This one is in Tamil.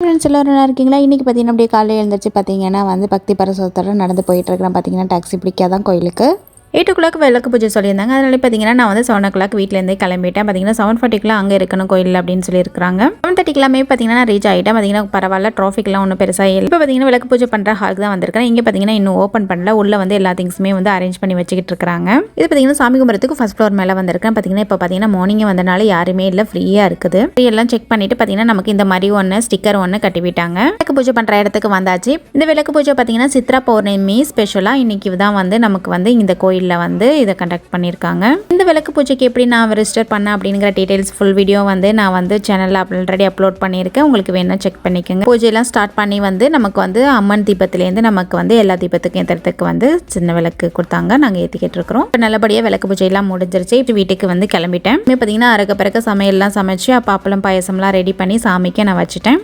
ஃப்ரெண்ட்ஸ் எல்லோரும் நல்லா இருக்கீங்களா? இன்றைக்கி பார்த்தீங்கன்னா அப்படியே காலையில் எழுந்திரிச்சு பார்த்தீங்கன்னா வந்து பக்தி பரசோத்தோட நடந்து போயிட்டுருக்கிறேன் பார்த்தீங்கன்னா டாக்ஸி பிடிக்காதான் கோயிலுக்கு. எயிட் ஓ கிளாக் விளக்கு பூஜை சொல்லியிருந்தாங்க. அதனால பார்த்தீங்கன்னா நான் வந்து செவன் ஓ கிளாக் வீட்டிலேருந்தே கிளம்பிட்டேன். பார்த்தீங்கன்னா செவன் ஃபார்ட்டிக்குலாம் அங்கே இருக்கணும் கோயில் அப்படின்னு சொல்லியிருக்காங்க செவன் தேர்ட்டிக்கெல்லாமே பார்த்தீங்கன்னா நான் ரீச் ஆகிட்டேன் பார்த்தீங்கன்னா பரவாயில்ல ட்ராஃபிக்லாம் ஒன்றும் பெருசாக இல்லை. இப்போ பார்த்தீங்கன்னா விளக்கு பூஜை பண்ணுற ஹாலுக்கு தான் வந்திருக்கேன். இங்கே பார்த்தீங்கன்னா இன்னும் ஓப்பன் பண்ணல. உள்ள வந்து எல்லா திங்ஸுமே வந்து அரேஞ்ச் பண்ணி வச்சுக்கிட்டு இருக்காங்க இது பார்த்தீங்கன்னா சாமி கும்புறதுக்கு ஃபஸ்ட் ஃப்ளோர் மேலே வந்திருக்கேன். பார்த்தீங்கன்னா இப்போ பார்த்தீங்கன்னா மார்னிங் வந்தனால யாருமே இல்லை. ஃப்ரீயாக இருக்குது. எல்லாம் செக் பண்ணிட்டு பார்த்தீங்கன்னா நமக்கு இந்த மாதிரி ஒன்று ஸ்டிக்கர் ஒன்று கட்டிவிட்டாங்க. விளக்கு பூஜை பண்ணுற இடத்துக்கு வந்தாச்சு. இந்த விளக்கு பூஜை பார்த்தீங்கன்னா சித்ரா பௌர்ணமி ஸ்பெஷலாக இன்னைக்கு தான் வந்து நமக்கு வந்து இந்த கோயில் கோயிலில் வந்து இதை கண்டக்ட் பண்ணியிருக்காங்க. இந்த விளக்கு பூஜைக்கு எப்படி நான் ரெஜிஸ்டர் பண்ணேன் அப்படிங்கிற டீடைல்ஸ் ஃபுல் வீடியோ வந்து நான் வந்து சேனலில் ஆல்ரெடி அப்லோட் பண்ணியிருக்கேன். உங்களுக்கு வேணால் செக் பண்ணிக்கோங்க. பூஜையெல்லாம் ஸ்டார்ட் பண்ணி வந்து நமக்கு வந்து அம்மன் தீபத்துலேருந்து நமக்கு வந்து எல்லா தீபத்துக்கும் ஏற்றுறதுக்கு வந்து சின்ன விளக்கு கொடுத்தாங்க. நாங்கள் ஏற்றிக்கிட்டு இருக்கிறோம் இப்போ நல்லபடியாக விளக்கு பூஜையெல்லாம் முடிஞ்சிருச்சு. இப்போ வீட்டுக்கு வந்து கிளம்பிட்டேன். இப்போ பார்த்தீங்கன்னா அறக்க பிறக்க சமையல்லாம் சமைச்சு அப்போ அப்பளம் பாயசம்லாம் ரெடி பண்ணி சாமிக்கு நான் வச்சுட்டேன்.